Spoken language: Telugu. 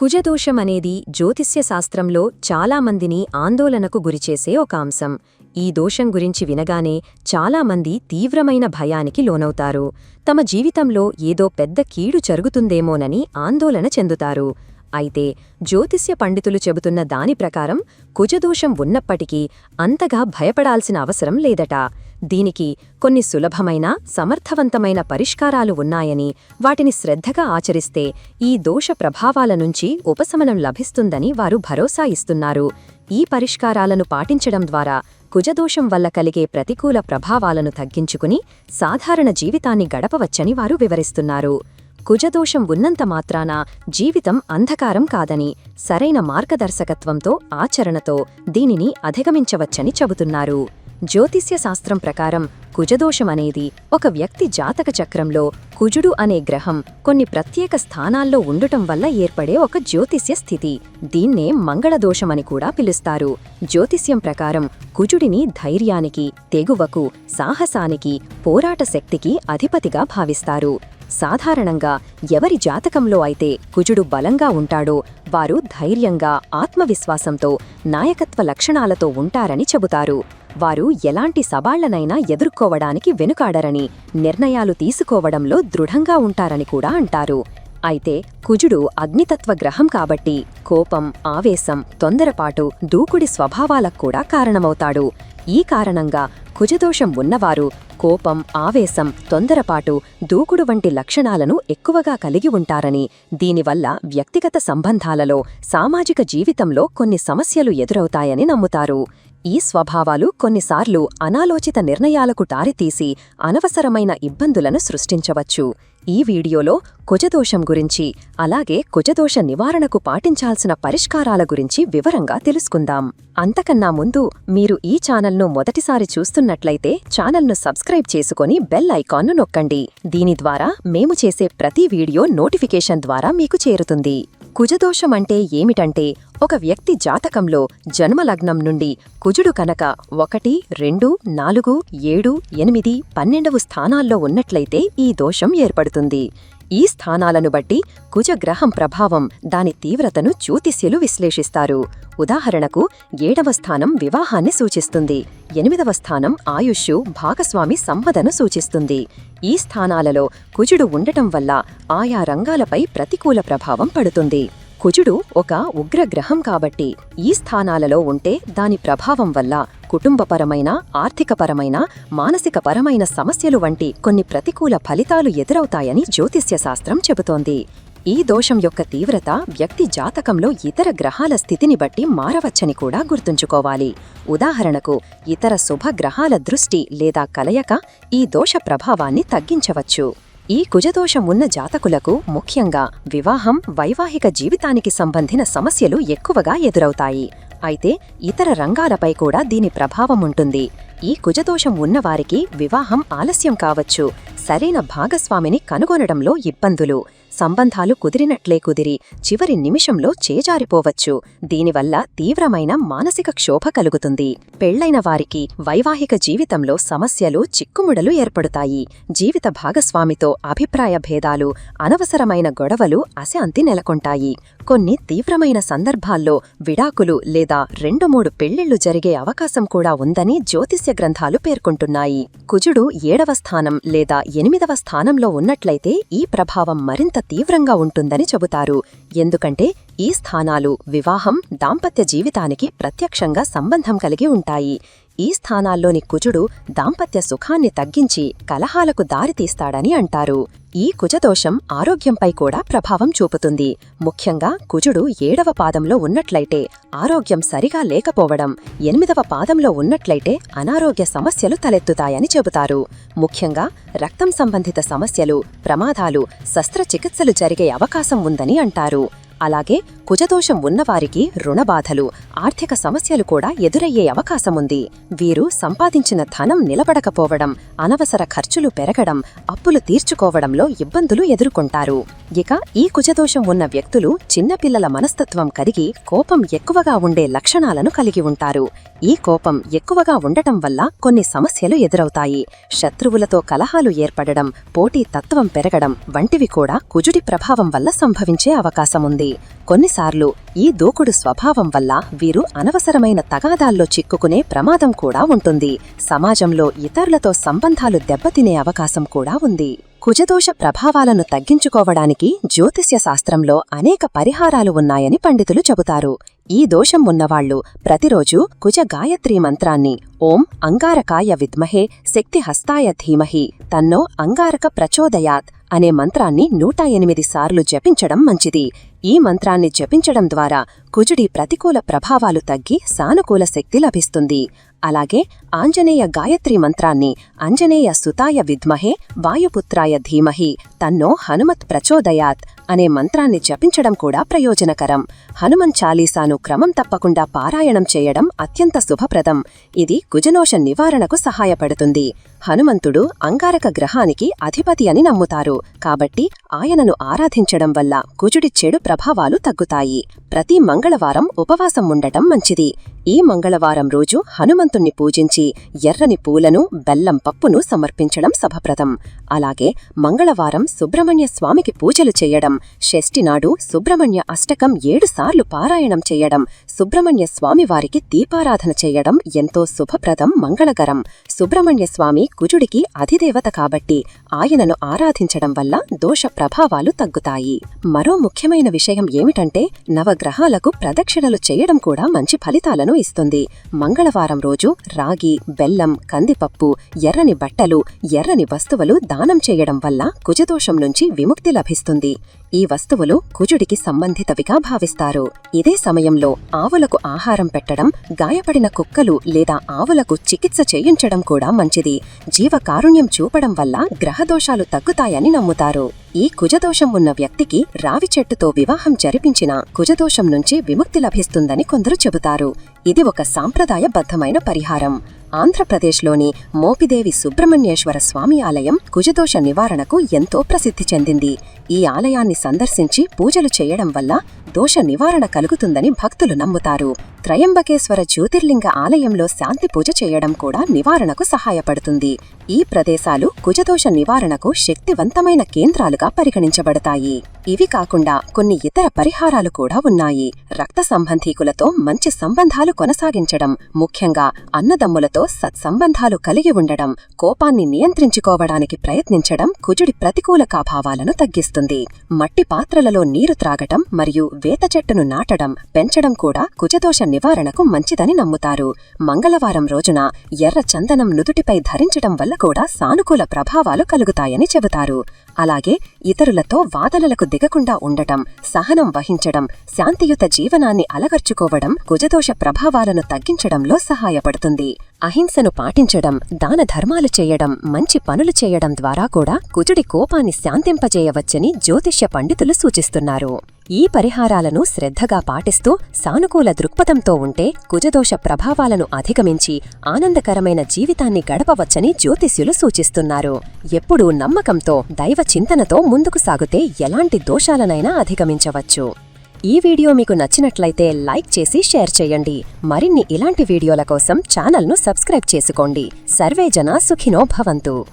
కుజదోషం అనేది జ్యోతిష్య శాస్త్రంలో చాలామందిని ఆందోళనకు గురిచేసే ఒక అంశం. ఈ దోషం గురించి వినగానే చాలామంది తీవ్రమైన భయానికి లోనవుతారు. తమ జీవితంలో ఏదో పెద్ద కీడు జరుగుతుందేమోనని ఆందోళన చెందుతారు. అయితే జ్యోతిష్య పండితులు చెబుతున్న దాని ప్రకారం కుజదోషం ఉన్నప్పటికీ అంతగా భయపడాల్సిన అవసరం లేదట. దీనికి కొన్ని సులభమైన సమర్థవంతమైన పరిష్కారాలు ఉన్నాయని వాటిని శ్రద్ధగా ఆచరిస్తే ఈ దోష ప్రభావాల నుంచి ఉపశమనం లభిస్తుందని వారు భరోసా ఇస్తున్నారు. ఈ పరిష్కారాలను పాటించడం ద్వారా కుజదోషం వల్ల కలిగే ప్రతికూల ప్రభావాలను తగ్గించుకుని సాధారణ జీవితాన్ని గడపవచ్చని వారు వివరిస్తున్నారు. కుజదోషం ఉన్నంత మాత్రాన జీవితం అంధకారం కాదని సరైన మార్గదర్శకత్వంతో ఆచరణతో దీనిని అధిగమించవచ్చని చెబుతున్నారు. జ్యోతిష్య శాస్త్రం ప్రకారం కుజదోషం అనేది ఒక వ్యక్తి జాతక చక్రంలో కుజుడు అనే గ్రహం కొన్ని ప్రత్యేక స్థానాల్లో ఉండటం వల్ల ఏర్పడే ఒక జ్యోతిష్య స్థితి. దీన్నే మంగళదోషమని కూడా పిలుస్తారు. జ్యోతిష్యం ప్రకారం కుజుడిని ధైర్యానికి తెగువకు సాహసానికి పోరాట శక్తికి అధిపతిగా భావిస్తారు. సాధారణంగా ఎవరి జాతకంలో అయితే కుజుడు బలంగా ఉంటాడో వారు ధైర్యంగా ఆత్మవిశ్వాసంతో నాయకత్వ లక్షణాలతో ఉంటారని చెబుతారు. వారు ఎలాంటి సవాళ్ళనైనా ఎదుర్కోవడానికి వెనుకాడరని నిర్ణయాలు తీసుకోవడంలో దృఢంగా ఉంటారని కూడా అంటారు. అయితే కుజుడు అగ్నితత్వ గ్రహం కాబట్టి కోపం ఆవేశం తొందరపాటు దూకుడి స్వభావాలకు కూడా కారణమవుతాడు. ఈ కారణంగా కుజదోషం ఉన్నవారు కోపం ఆవేశం తొందరపాటు దూకుడు వంటి లక్షణాలను ఎక్కువగా కలిగి ఉంటారని దీనివల్ల వ్యక్తిగత సంబంధాలలో సామాజిక జీవితంలో కొన్ని సమస్యలు ఎదురవుతాయని నమ్ముతారు. ఈ స్వభావాలు కొన్నిసార్లు అనాలోచిత నిర్ణయాలకు దారితీసి అనవసరమైన ఇబ్బందులను సృష్టించవచ్చు. ఈ వీడియోలో కుజదోషం గురించి అలాగే కుజదోష నివారణకు పాటించాల్సిన పరిష్కారాల గురించి వివరంగా తెలుసుకుందాం. అంతకన్నా ముందు మీరు ఈ ఛానల్ను మొదటిసారి చూస్తున్నట్లయితే ఛానల్ను సబ్స్క్రైబ్ చేసుకుని బెల్ ఐకాన్ను నొక్కండి. దీని ద్వారా మేము చేసే ప్రతి వీడియో నోటిఫికేషన్ ద్వారా మీకు చేరుతుంది. కుజదోషం అంటే ఏమిటంటే ఒక వ్యక్తి జాతకంలో జన్మలగ్నం నుండి కుజుడు కనుక ఒకటి రెండు నాలుగు ఏడు ఎనిమిది పన్నెండవ స్థానాల్లో ఉన్నట్లయితే ఈ దోషం ఏర్పడుతుంది. ఈ స్థానాలను బట్టి కుజగ్రహం ప్రభావం దాని తీవ్రతను జ్యోతిష్యులు విశ్లేషిస్తారు. ఉదాహరణకు ఏడవ స్థానం వివాహాన్ని సూచిస్తుంది. ఎనిమిదవ స్థానం ఆయుష్ భాగస్వామి సంపదను సూచిస్తుంది. ఈ స్థానాలలో కుజుడు ఉండటం వల్ల ఆయా రంగాలపై ప్రతికూల ప్రభావం పడుతుంది. కుజుడు ఒక ఉగ్రగ్రహం కాబట్టి ఈ స్థానాలలో ఉంటే దాని ప్రభావం వల్ల కుటుంబపరమైన ఆర్థికపరమైన మానసికపరమైన సమస్యలు వంటి కొన్ని ప్రతికూల ఫలితాలు ఎదురవుతాయని జ్యోతిష్యశాస్త్రం చెబుతోంది. ఈ దోషం యొక్క తీవ్రత వ్యక్తి జాతకంలో ఇతర గ్రహాల స్థితిని బట్టి మారవచ్చని కూడా గుర్తుంచుకోవాలి. ఉదాహరణకు ఇతర శుభగ్రహాల దృష్టి లేదా కలయక ఈ దోష ప్రభావాన్ని తగ్గించవచ్చు. ఈ కుజదోషం ఉన్న జాతకులకు ముఖ్యంగా వివాహం వైవాహిక జీవితానికి సంబంధిన సమస్యలు ఎక్కువగా ఎదురవుతాయి. అయితే ఇతర రంగాలపై కూడా దీని ప్రభావం ఉంటుంది. ఈ కుజదోషం ఉన్నవారికి వివాహం ఆలస్యం కావచ్చు. సరైన భాగస్వామిని కనుగొనడంలో ఇబ్బందులు. సంబంధాలు కుదిరినట్లే కుదిరి చివరి నిమిషంలో చేజారిపోవచ్చు. దీనివల్ల తీవ్రమైన మానసిక క్షోభ కలుగుతుంది. పెళ్ళైన వారికి వైవాహిక జీవితంలో సమస్యలు చిక్కుముడలు ఏర్పడుతాయి. జీవిత భాగస్వామితో అభిప్రాయ భేదాలు అనవసరమైన గొడవలు అశాంతి నెలకొంటాయి. కొన్ని తీవ్రమైన సందర్భాల్లో విడాకులు లేదా రెండు మూడు పెళ్ళిళ్ళు జరిగే అవకాశం కూడా ఉందని జ్యోతిష్య గ్రంథాలు పేర్కొంటున్నాయి. కుజుడు ఏడవ స్థానం లేదా ఎనిమిదవ స్థానంలో ఉన్నట్లయితే ఈ ప్రభావం మరింత తీవ్రంగా ఉంటుందని చెబుతారు. ఎందుకంటే ఈ స్థానాలు వివాహం దాంపత్య జీవితానికి ప్రత్యక్షంగా సంబంధం కలిగి ఉంటాయి. ఈ స్థానాల్లోని కుజుడు దాంపత్య సుఖాన్ని తగ్గించి కలహాలకు దారితీస్తాడని అంటారు. ఈ కుజదోషం ఆరోగ్యంపై కూడా ప్రభావం చూపుతుంది. ముఖ్యంగా కుజుడు ఏడవ పాదంలో ఉన్నట్లయితే ఆరోగ్యం సరిగా లేకపోవడం ఎనిమిదవ పాదంలో ఉన్నట్లయితే అనారోగ్య సమస్యలు తలెత్తుతాయని చెబుతారు. ముఖ్యంగా రక్తం సంబంధిత సమస్యలు ప్రమాదాలు శస్త్రచికిత్సలు జరిగే అవకాశం ఉందని అంటారు. అలాగే కుజదోషం ఉన్నవారికి రుణబాధలు ఆర్థిక సమస్యలు కూడా ఎదురయ్యే అవకాశముంది. వీరు సంపాదించిన ధనం నిలబడకపోవడం అనవసర ఖర్చులు పెరగడం అప్పులు తీర్చుకోవడంలో ఇబ్బందులు ఎదుర్కొంటారు. ఇక ఈ కుజదోషం ఉన్న వ్యక్తులు చిన్నపిల్లల మనస్తత్వం కలిగి కోపం ఎక్కువగా ఉండే లక్షణాలను కలిగి ఉంటారు. ఈ కోపం ఎక్కువగా ఉండటం వల్ల కొన్ని సమస్యలు ఎదురవుతాయి. శత్రువులతో కలహాలు ఏర్పడడం పోటీ తత్వం పెరగడం వంటివి కూడా కుజుడి ప్రభావం వల్ల సంభవించే అవకాశముంది. కొన్నిసార్లు ఈ దూకుడు స్వభావం వల్ల వీరు అనవసరమైన తగాదాల్లో చిక్కుకునే ప్రమాదం కూడా ఉంటుంది. సమాజంలో ఇతరులతో సంబంధాలు దెబ్బతినే అవకాశం కూడా ఉంది. కుజదోష ప్రభావాలను తగ్గించుకోవడానికి జ్యోతిష్య శాస్త్రంలో అనేక పరిహారాలు ఉన్నాయని పండితులు చెబుతారు. ఈ దోషం ఉన్నవాళ్ళు ప్రతిరోజు కుజ గాయత్రీ మంత్రాన్ని ఓం అంగారకాయ విద్మహే శక్తి హస్తాయ ధీమహి తన్నో అంగారక ప్రచోదయాత్ అనే మంత్రాన్ని నూట ఎనిమిది సార్లు జపించడం మంచిది. ఈ మంత్రాన్ని జపించడం ద్వారా కుజుడి ప్రతికూల ప్రభావాలు తగ్గి సానుకూల శక్తి లభిస్తుంది. అలాగే ఆంజనేయ గాయత్రి మంత్రాన్ని అంజనేయ సుతాయ విద్మహే వాయుపుత్రాయ ధీమహి తన్నో హనుమత్ ప్రచోదయాత్ అనే మంత్రాన్ని జపించడం కూడా ప్రయోజనకరం. హనుమన్ చాలీసాను క్రమం తప్పకుండా పారాయణం చేయడం అత్యంత శుభప్రదం. ఇది కుజనోష నివారణకు సహాయపడుతుంది. హనుమంతుడు అంగారక గ్రహానికి అధిపతి అని నమ్ముతారు. కాబట్టి ఆయనను ఆరాధించడం వల్ల కుజుడి చెడు ప్రభావాలు తగ్గుతాయి. ప్రతి మంగళవారం ఉపవాసం ఉండటం మంచిది. ఈ మంగళవారం రోజు హనుమంతుణ్ణి పూజించి ఎర్రని పూలను బెల్లం పప్పును సమర్పించడం శుభప్రదం అలాగే మంగళవారం సుబ్రహ్మణ్య స్వామికి పూజలు చేయడం షష్ఠినాడు సుబ్రహ్మణ్య అష్టకం ఏడుసార్లు పారాయణం చేయడం సుబ్రహ్మణ్య స్వామివారికి దీపారాధన చేయడం ఎంతో శుభప్రదం మంగళకరం. సుబ్రహ్మణ్య స్వామి కుజుడికి అధిదేవత కాబట్టి ఆయనను ఆరాధించడం వల్ల దోష ప్రభావాలు తగ్గుతాయి. మరో ముఖ్యమైన విషయం ఏమిటంటే నవగ్రహాలకు ప్రదక్షిణలు చేయడం కూడా మంచి ఫలితాలను ఇస్తుంది. మంగళవారం రోజు రోజు రాగి బెల్లం కందిపప్పు ఎర్రని బట్టలు ఎర్రని వస్తువులు దానం చేయడం వల్ల కుజదోషం నుంచి విముక్తి లభిస్తుంది. ఈ వస్తువులు కుజుడికి సంబంధితవిగా భావిస్తారు. ఇదే సమయంలో ఆవులకు ఆహారం పెట్టడం గాయపడిన కుక్కలు లేదా ఆవులకు చికిత్స చేయించడం కూడా మంచిది. జీవకారుణ్యం చూపడం వల్ల గ్రహదోషాలు తగ్గుతాయని నమ్ముతారు. ఈ కుజదోషం ఉన్న వ్యక్తికి రావి చెట్టుతో వివాహం జరిపించిన కుజదోషం నుంచి విముక్తి లభిస్తుందని కొందరు చెబుతారు. ఇది ఒక సాంప్రదాయబద్ధమైన పరిహారం. ఆంధ్రప్రదేశ్లోని మోపిదేవి సుబ్రహ్మణ్యేశ్వర స్వామి ఆలయం కుజదోష నివారణకు ఎంతో ప్రసిద్ధి చెందింది. ఈ ఆలయాన్ని సందర్శించి పూజలు చేయడం వల్ల దోష నివారణ కలుగుతుందని భక్తులు నమ్ముతారు. త్రయంబకేశ్వర జ్యోతిర్లింగ ఆలయంలో శాంతి పూజ చేయడం కూడా నివారణకు సహాయపడుతుంది. ఈ ప్రదేశాలు కుజదోష నివారణకు శక్తివంతమైన కేంద్రాలుగా పరిగణించబడతాయి. ఇవి కాకుండా కొన్ని ఇతర పరిహారాలు కూడా ఉన్నాయి. రక్త సంబంధీకులతో మంచి సంబంధాలు కొనసాగించడం ముఖ్యంగా అన్నదమ్ములతో సత్సంబంధాలు కలిగి ఉండడం కోపాన్ని నియంత్రించుకోవడానికి ప్రయత్నించడం కుజుడి ప్రతికూల కాభావాలను తగ్గిస్తుంది. మట్టి పాత్రలలో నీరు త్రాగటం మరియు వేత చెట్టును నాటడం పెంచడం కూడా కుజదోష నివారణకు మంచిదని నమ్ముతారు. మంగళవారం రోజున ఎర్ర చందనం నుదుటిపై ధరించడం వల్ల కూడా సానుకూల ప్రభావాలు కలుగుతాయని చెబుతారు. అలాగే ఇతరులతో వాదనలకు దిగకుండా ఉండటం సహనం వహించడం శాంతియుత జీవనాన్ని అలగర్చుకోవడం కుజదోష ప్రభావాలను తగ్గించడంలో సహాయపడుతుంది. అహింసను పాటించడం దాన ధర్మాలు చేయడం మంచి పనులు చేయడం ద్వారా కూడా కుజుడి కోపాన్ని శాంతింపజేయవచ్చని జ్యోతిష్య పండితులు సూచిస్తున్నారు. ఈ పరిహారాలను శ్రద్ధగా పాటిస్తూ సానుకూల దృక్పథంతో ఉంటే కుజదోష ప్రభావాలను అధిగమించి ఆనందకరమైన జీవితాన్ని గడపవచ్చని జ్యోతిష్యులు సూచిస్తున్నారు. ఎప్పుడూ నమ్మకంతో దైవ చింతనతో ముందుకు సాగుతే ఎలాంటి దోషాలనైనా అధిగమించవచ్చు. ఈ వీడియో మీకు నచ్చినట్లయితే లైక్ చేసి షేర్ చేయండి. మరిన్ని ఇలాంటి వీడియోల కోసం ఛానల్ను సబ్స్క్రైబ్ చేసుకోండి. సర్వేజన సుఖినో భవంతు.